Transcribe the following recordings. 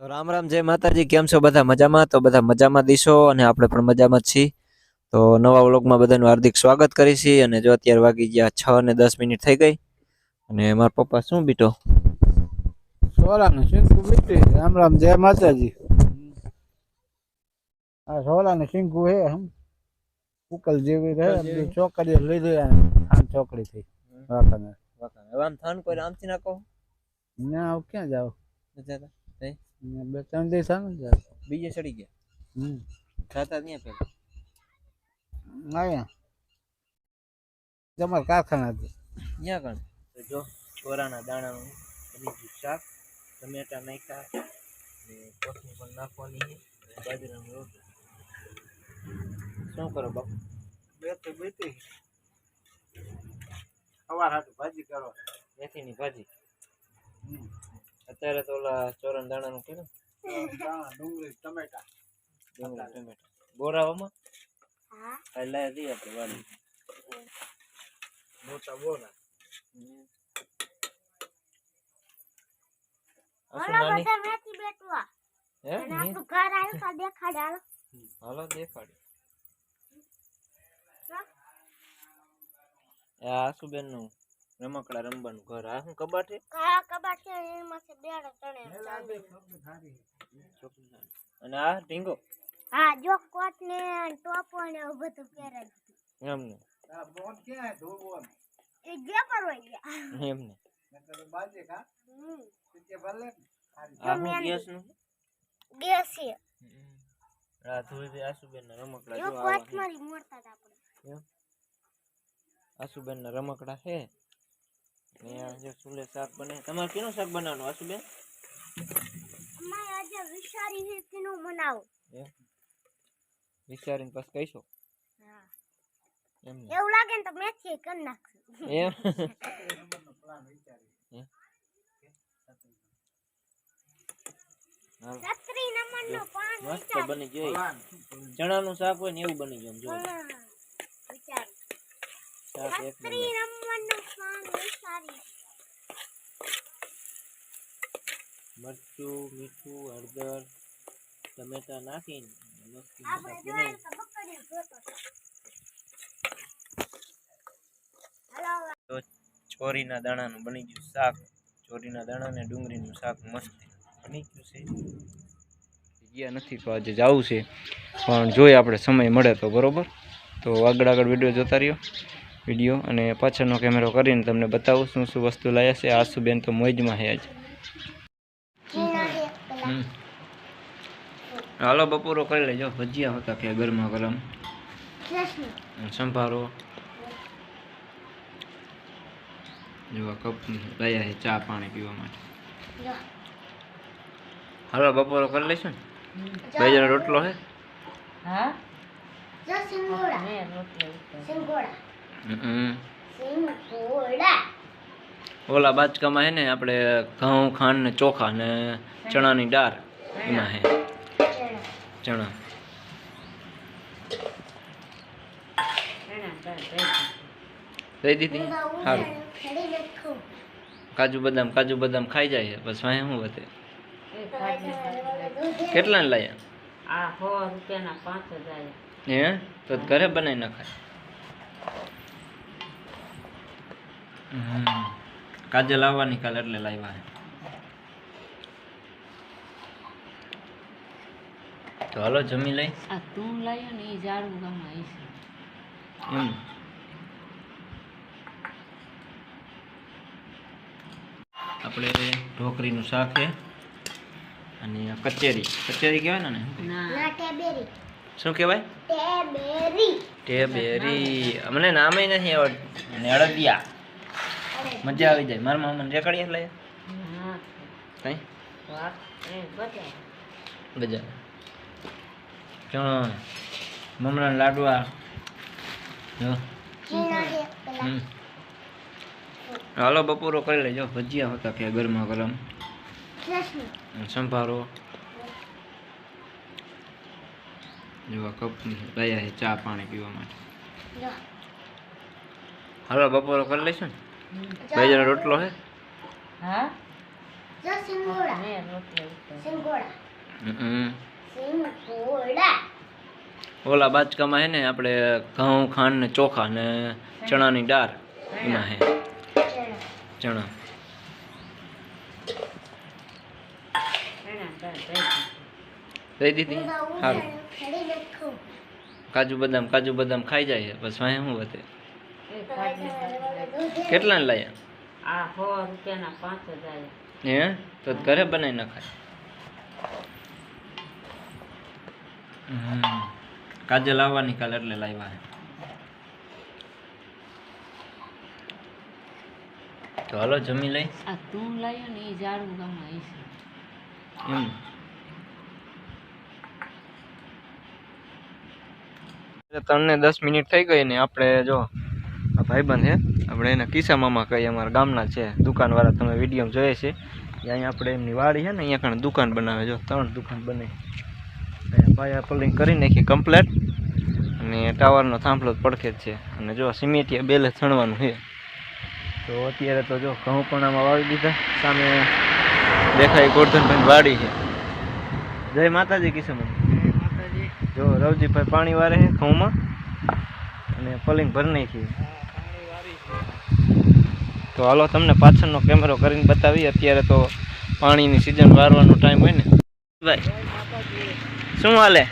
તો રામ રામ જય માતાજી. કેમ છો બધા? મજામાં? તો બધા મજામાં દીશો અને આપણે પણ મજામાં છીએ. તો નવા વ્લોગમાં બધાનું હાર્દિક સ્વાગત કરી છીએ અને જો અત્યારે વાગી ગયા છ ને દસ મિનિટ થઈ ગઈ અને મારા પપ્પા શું બીટો? સોલાનું શીંકુ બીટી? રામ રામ જય માતાજી. આ સોલાનું શીંકુ હે હમ ઉકલ જેવી રહે જેવી? લઈ આમ ચોકડી થઈ વાંકાને હવે આમ થાન કોઈ આમથી નાખો ના ક્યાં જાવ બે ત્રણ દિવસ આવે ને બીજે ચડી ગયા? હમ. ખાતા ત્યાં પેલા? આવ્યા તમારા કારખાના હતી ત્યાં કણ જો ચોરાના દાણાનું બની ગયું શાક ટમેટા નાખ્યા ને કોથમી પણ નાખવાની અને બાજરાનો રોટલો. શું કરો બાપુ? બે તો બીટી સવાર હાટું ભાજી કરો મેથીની ભાજી? અત્યારે તો ઓલા ચોરણ દાણાનું કર્યું. દાણા ડુંગળી ટમેટા. ડુંગળી ટમેટા. બોરાઓમાં? હા. લાયા દઈએ આપણે વાલી. મોટા બોરા. હાલો હાલો. દેખાડી. આ આસુબેનનું રમકડા રમવાનું ઘર. આ શું કબાટ છે? આ કબાટ છે એમાં છે અને આ ઢીંગો? હા જો કોટ ને ટોપો ને એવું બધું પહેરે. એમને આ બોન ક્યાં ધોબોન એ જે પર હોય એમને નકર બાજે કા હમ. તે ભલે આ શું ગેસનું? ગેસ છે આ આસુબેન રમકડા જો જો કોટ મારી મોરતા આપણે. આસુબેન ના રમકડા છે? ને નું ચૂલે શાક બને. તમારે કેનું શાક બનાવવાનું આસુબેન અમારે આજે વિચારી છે કેનું બનાવું વિચારીને પછી કહીશો? હા. એવું લાગે ને તો મેથી કરી નાખશું. એમ? હાલો. છત્રી નંબર નો પાન મસ્ત બની ગઈ ચણાનું શાક હોય ને એવું બની ગયું જો. શાક એક નંબર નંબર નો પાન વિચારી મરચું મીઠું હળદર ટમેટા નાખીને તો ચોરીના દાણાનું બની ગયું શાક. ચોરીના દાણા ને ડુંગળીનું શાક મસ્ત બની ગયું છે. ગયા નથી તો આજે જવું છે. પણ જોઈએ આપણે સમય મળે તો બરોબર. તો આગળ આગળ વીડિયો જોતા રહ્યો. વીડિયો અને પાછળનો કેમેરો કરીને તમને બતાવું શું શું વસ્તુ લાવ્યા છે. આસુબેન તો મોજમાં હે આજે હમ. હાલો બપોરો કરી લેજો. ભજીયા હતા કે ગરમા ગરમ. સંભારો. જેવા કપ લાયા છે ચા પાણી પીવા માટે. હાલો બપોરો કરી લઈશું ને? બે જણ રોટલો છે હા? સિંગોડા. સિંગોડા. ઓલા બાચકામાં હે ને આપણે ઘઉં ખાંડ ને ચોખા ને ચણાની દાળ એમાં હે. ચણા. દઈ દીધી? સારું કાજુ બદામ કાજુ બદામ ખાઈ જાય બસ વાંહે શું વધે? કેટલા લાયા? આ સો રૂપિયાના પાંચ હજાર. હે? તો ઘરે બનાવી નખાય. હમ. કાજલ આવવાની કાલે એટલે લાવ્યા છે તો હાલો જમી લઈ. આ તું લાવ્યો ને એ ઝાડુ ગામ આવી છે. એમ. આપણે ઢોકરીનું શાક છે અને કચેરી. કચેરી કહેવાય ને ના. ના ટેબેરી. શું કહેવાય? ટેબેરી. ટેબેરી. મને નામે નથી આવડતું. અને અડદિયા. મજા આવી જાય. મારા મામાને રેકડીએ લઈએ કઈ? વાત એ ચણ મમરા લાડવા હમ. હાલો બપોરો કરી લેજો. ભજીયા હતા કે ગરમા ગરમ. સંભારો. જેવા કપ લાયા છે ચા પાણી પીવા માટે. હાલો બપોરો કરી લઈશું ને? બે જણ રોટલો છે હા? જો સિંગોડા. મેં રોટલો સિંગોડા. હમ. સિંગોડા. ઓલા બાચકામાં હે ને આપણે ઘઉં ખાંડ ને ચોખા ને ચણાની દાળ. એમાં હે. ચણા. કહી દઈ દીધી? સારું કાજુ બદામ કાજુ બદામ ખાઈ જાય બસ વાંહે શું વધે? કેટલા ને લાયા? આ સો રૂપિયાના પાંચ હજાર. હે? તો ઘરે બનાવી નખાય. કાજે લાવવાની કાલે એટલે લાવ્યા હે. તો હાલો જમી લઈ. આ તું લાયો ને એ જાડું ગામ હશે એમ. ત્રણ ને દસ મિનિટ થઈ ગઈ ને આપણે જો ભાઈબંધ છે. આપણે એને કિસ્સા મામા કહીએ અમારા ગામના છે દુકાનવાળા તમે વીડિયો જોઈએ છે. અહીંયા આપણે એમની વાડી છે ને અહીંયા કણ દુકાન બનાવે જો ત્રણ દુકાન બને. પાયા પલિંગ કરી નાખી કમ્પ્લેટ અને ટાવરનો થાંભલો પડખે જ છે. અને જો સિમેટિયા બેલે છણવાનું છે. તો અત્યારે તો જો ઘઉં પણ આમાં વાવી દીધા. સામે દેખાય ગોરધનભાઈ વાડી છે. જય માતાજી કિશન જો રવજીભાઈ પાણી વારે છે ઘઉંમાં. અને પલિંગ ભરી નાખી તો હાલો તમને પાછળનો કેમેરો કરીને બતાવી અત્યારે તો પાણીની સિઝન વારવાનો ટાઈમ હોય ને. ભાઈ, શું હાલે?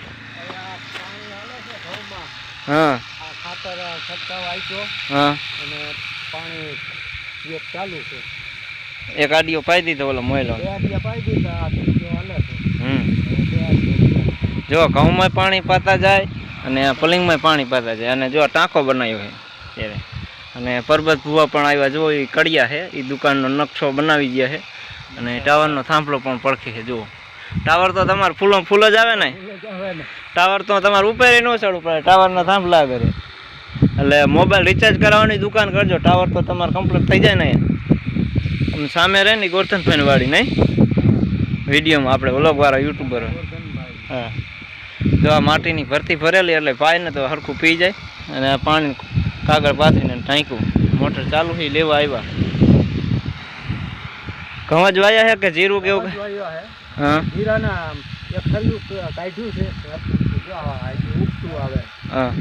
હા. ખાતર છંટકાવ હા. અને પાણી એક ચાલુ છે એક આડીઓ પાઈ દીધો, ઓલો મોયલો. પાઈ દીધા હમ. જો, ઘઉંમાં પાણી પાતા જાય અને પલિંગમાં પાણી પાતા જાય. અને જો ટાંકો બનાવ્યો છે ત્યારે અને પરબત ભુવા પણ આવ્યા જુઓ એ કડિયા છે. એ દુકાનનો નકશો બનાવી ગયા છે. અને ટાવરનો થાંભલો પણ પડખે છે, જુઓ. ટાવર તો તમારે ફૂલો ફૂલ જ આવે ને? ટાવર તો તમારે ઉપેરી ન ચડવું પડે, ટાવરના થાંભલા કરે એટલે મોબાઈલ રિચાર્જ કરાવવાની દુકાન કરજો. ટાવર તો તમારે કમ્પ્લીટ થઈ જાય ને સામે રહે ને ગોરધનભાઈ વાળી નહીં? વિડીયોમાં આપણે વ્લોગવાળા યુટ્યુબર. હા. જો આ માટીની ભરતી ભરેલી, એટલે પાય ને તો હરખું પી જાય. અને પાણી કાગળ પાથરીને ટાંક્યું મોટર ચાલુ છે લેવા આવ્યા. ઘઉં જ વાયા છે કે જીરું કેવું હે. હા. જીરાના એક ક- કાઢ્યું છે. ઉગતું આવે. હા.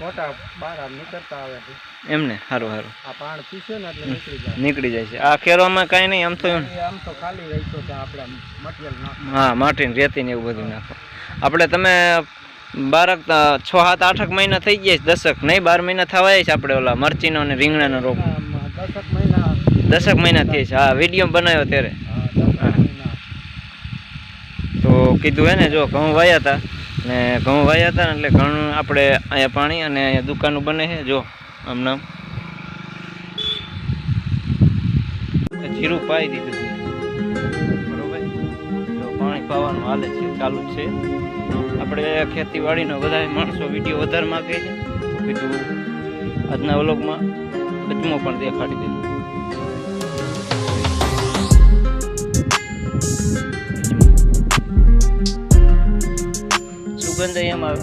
મોટા બાર આમ નીકળતા આવે છે. એમને? સારું સારું આ પાણ પીસે ને એટલે નીકળી જાય. નીકળી જાય છે. આ ખેરોમાં કાંઈ નહીં આમ તો આમ તો ખાલી છે આપણે મટીરિયલ નાખ હા માટીને રેતી ને એવું બધું નાખો. આપણે તમે બારક છ સાત આઠક મહિના થઈ ગયા છે દસક નહીં બાર મહિના થવાય છે આપણે ઓલા મરચીનો અને રીંગણાનો રોગ દશક દસક મહિના. થઈ છે હા વીડિયો બનાવ્યો ત્યારે. તો કીધું હે ને જો ઘઉં વાયા હતા ને ઘઉં વાયા હતા એટલે ઘણું આપણે અહીંયા પાણી અને અહીંયા દુકાનો બને છે જો આમ નામ. જીરું પાઈ દીધું બરોબર? પાણી પાવાનું હાલે છે ચાલુ છે. આપણે ખેતીવાડીનો બધા માણસો વીડિયો વધારે માગે છે. કીધું આજના વ્લોગમાં વચમાં પણ દેખાડી દીધું સુગંધ એમાં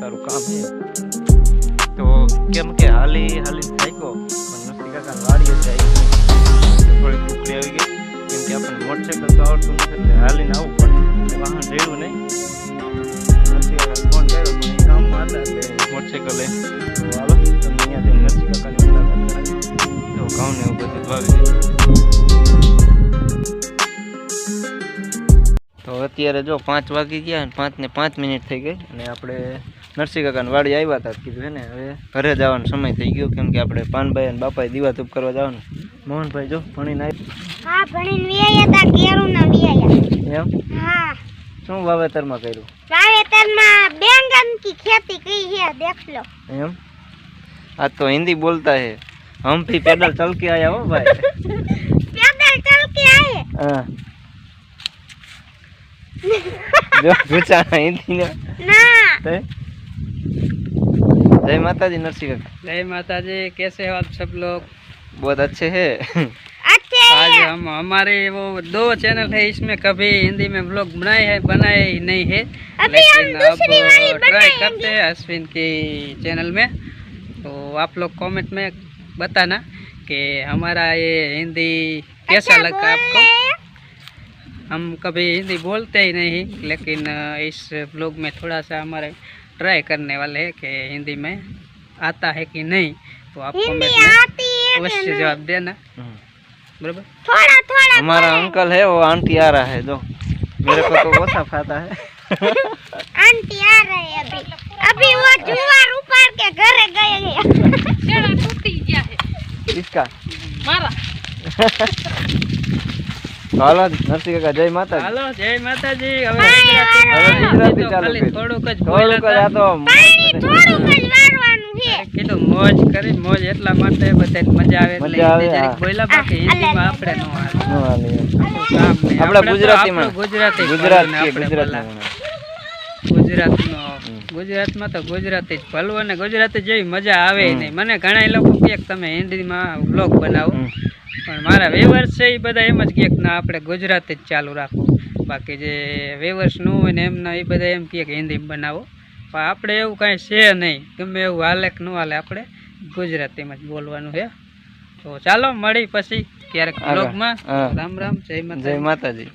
સારું કામ છે. તો કેમ કે હાલી હાલી થાક્યો. પણ નથી કાકા વાળીએ જાય થોડીક ટુકડી આવી ગઈ. કેમ કે આપણને મોટરસાઇકલ તો આવડતું નથી, એટલે હાલીને આવવું પણ વાહન રેડવું નહીં. નથી ફોન કર્યો, પણ એ કામમાં તો નથી તો ઘઉં એવું બધું વાવી દીધું. તો અત્યારે જો પાંચ વાગી ગયા અને પાંચ ને પાંચ મિનિટ થઈ ગઈ. અને આપણે નરસિંહ કાકાને વાડી આવ્યા હતા કીધું હે ને હવે ઘરે જવાનો સમય થઈ ગયો કેમ કે આપણે પાનભાઈ અને બાપાએ દીવા ધૂપ કરવા જવાનું. મોહનભાઈ જો ભણીને હા ભણીને ના વિયા એમ? હા. શું વાવેતરમાં કર્યું? વાવેતરમાં બેંગન કી ખેતી કરી છે દેખ લો. એમ? આ તો હિન્દી બોલતા હે. હમ ભી પેડલ ચલકે આયા હો ભાઈ. પેડલ ચલકે આયે. હા. જો પૂછા હિન્દી ના. ના जय माता जी नरसिंह जय माता जी कैसे हो आप सब लोग? बहुत अच्छे है। अच्छे आज हम हमारे वो दो चैनल है इसमें कभी हिंदी में ब्लॉग बनाए हैं बनाए ही नहीं है लेकिन अब ट्राई करते हैं अश्विन के चैनल में। तो आप लोग कमेंट में बताना कि हमारा ये हिंदी कैसा लगा आपको? हम कभी हिंदी बोलते ही नहीं लेकिन इस ब्लॉग में थोड़ा सा हमारे ट्राई करने वाले हैं कि हिंदी में आता है कि नहीं तो आप हिंदी कमेंट में आती है कि अवश्य जवाब देना हम्म। बराबर? थोड़ा थोड़ा हमारा अंकल है वो आंटी आ रहा है दो। मेरे को तो वो सब आता है। आंटी आ रहे हैं अभी। अभी वो जुआर उपाड़ के घरे गए हैं। किसका? तो હાલો નરસિંહ કાકા જય માતાજી. હાલો જય માતાજી. હવે ગુજરાતી ચાલુ થોડુંક જ થોડુંક જ આ તો થોડુંક જ વારવાનું છે. કીધું મોજ કરી મોજ એટલા માટે બધા મજા આવે મજા આવે બોલા બાકી હિન્દીમાં આપણે નો આવે આપણે ગુજરાતીમાં. ગુજરાતી ગુજરાતી ગુજરાતી ગુજરાતનો ગુજરાતમાં તો ગુજરાતી જ ભલવો ને ગુજરાતી જેવી મજા આવે નહીં. મને ઘણા લોકો કે તમે હિન્દી માં બ્લોગ બનાવો પણ મારા વેવર્સ છે એ બધા એમ જ કહે કે ના આપણે ગુજરાતી જ ચાલુ રાખો. બાકી જે વેવર્સ ન હોય ને એમના એ બધા એમ કહે કે હિન્દી બનાવો. પણ આપણે એવું કાંઈ છે નહીં. ગમે એવું હાલે કે ન હાલે આપણે ગુજરાતીમાં જ બોલવાનું છે. તો ચાલો મળી પછી ક્યારેક. બ્લોગમાં રામ રામ જય માતા જય માતાજી.